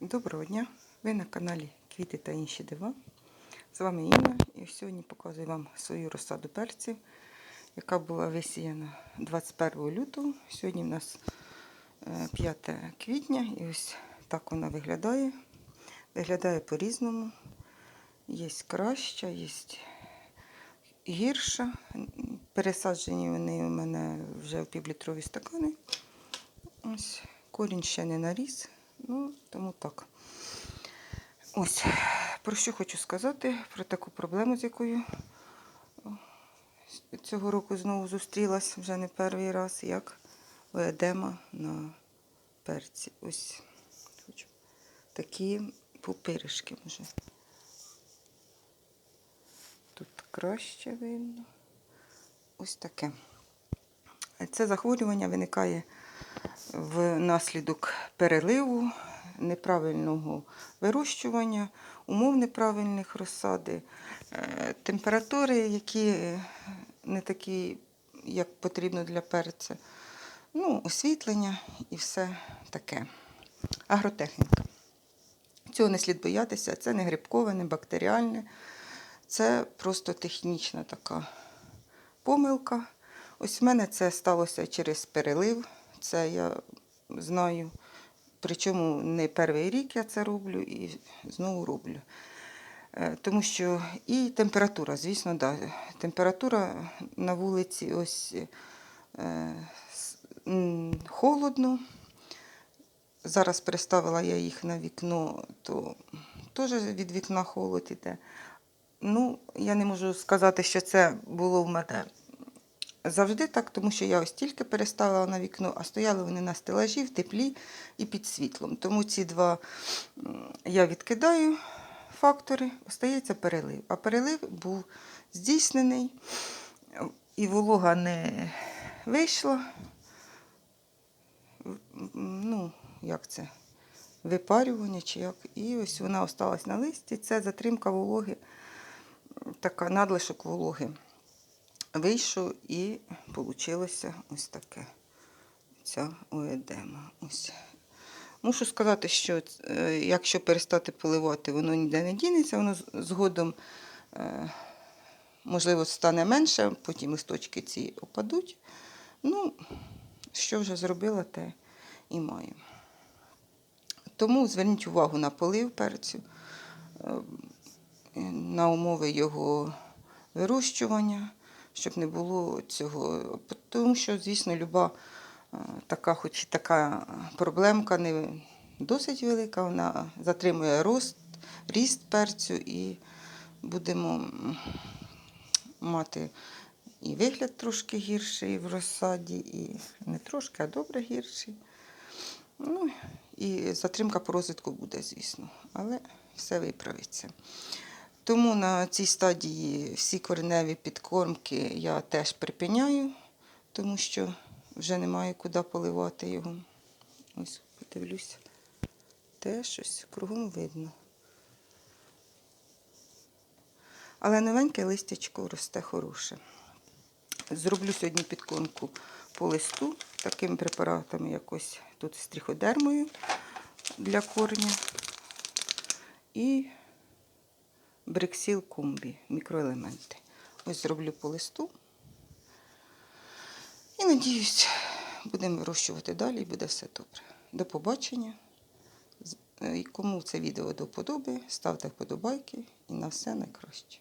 Доброго дня! Ви на каналі Квіти та інші дива. З вами Інна і сьогодні показую вам свою розсаду перців, яка була висіяна 21 лютого. Сьогодні в нас е, 5 квітня і ось так вона виглядає. Виглядає по-різному. Є краща, є гірша. Пересаджені вони у мене вже в півлітрові стакани. Ось корінь ще не наріс. Ну, тому так. Ось, про що хочу сказати, про таку проблему, з якою цього року знову зустрілась вже не перший раз, як едема на перці. Ось хочу. такі пупиришки вже. Тут краще видно. Ось таке. Це захворювання виникає внаслідок переливу, неправильного вирощування, умов неправильних розсади, е, температури, які не такі, як потрібно для перця, ну, освітлення і все таке. Агротехніка. Цього не слід боятися, це не грибкове, не бактеріальне, це просто технічна така помилка. Ось в мене це сталося через перелив. Це я знаю. Причому не перший рік я це роблю і знову роблю. Е, Тому що і температура, звісно, да. Температура на вулиці ось е, холодно. Зараз переставила я їх на вікно, то теж від вікна холод іде. Ну, я не можу сказати, що це було в мене завжди так, тому що я ось тільки переставила на вікно, а стояли вони на стелажі в теплі і під світлом. Тому ці два я відкидаю фактори, остається перелив. А перелив був здійснений, і волога не вийшла. Ну, як це? Випарювання чи як. І ось вона осталась на листі. Це затримка вологи, така надлишок вологи вийшов і вийшло ось таке. Ця оедема. Ось. Мушу сказати, що е, якщо перестати поливати, воно ніде не дінеться, воно згодом, е, можливо, стане менше, потім листочки ці опадуть. Ну, що вже зробила, те і маю. Тому зверніть увагу на полив перцю, е, на умови його вирощування, щоб не було цього. Тому що, звісно, люба е, така, хоч і така проблемка не досить велика, вона затримує рост, ріст перцю і будемо мати і вигляд трошки гірший в розсаді, і не трошки, а добре гірший. Ну, і затримка по розвитку буде, звісно, але все виправиться. Тому на цій стадії всі кореневі підкормки я теж припиняю, тому що вже немає куди поливати його. Ось, подивлюся. Те щось кругом видно. Але новеньке листячко росте хороше. Зроблю сьогодні підкормку по листу такими препаратами, якось тут з тріходермою для корня. І бриксіл кумбі, мікроелементи. Ось зроблю по листу. І надіюсь, будемо вирощувати далі і буде все добре. До побачення. Е, Кому це відео до вподоби, ставте вподобайки і на все найкраще.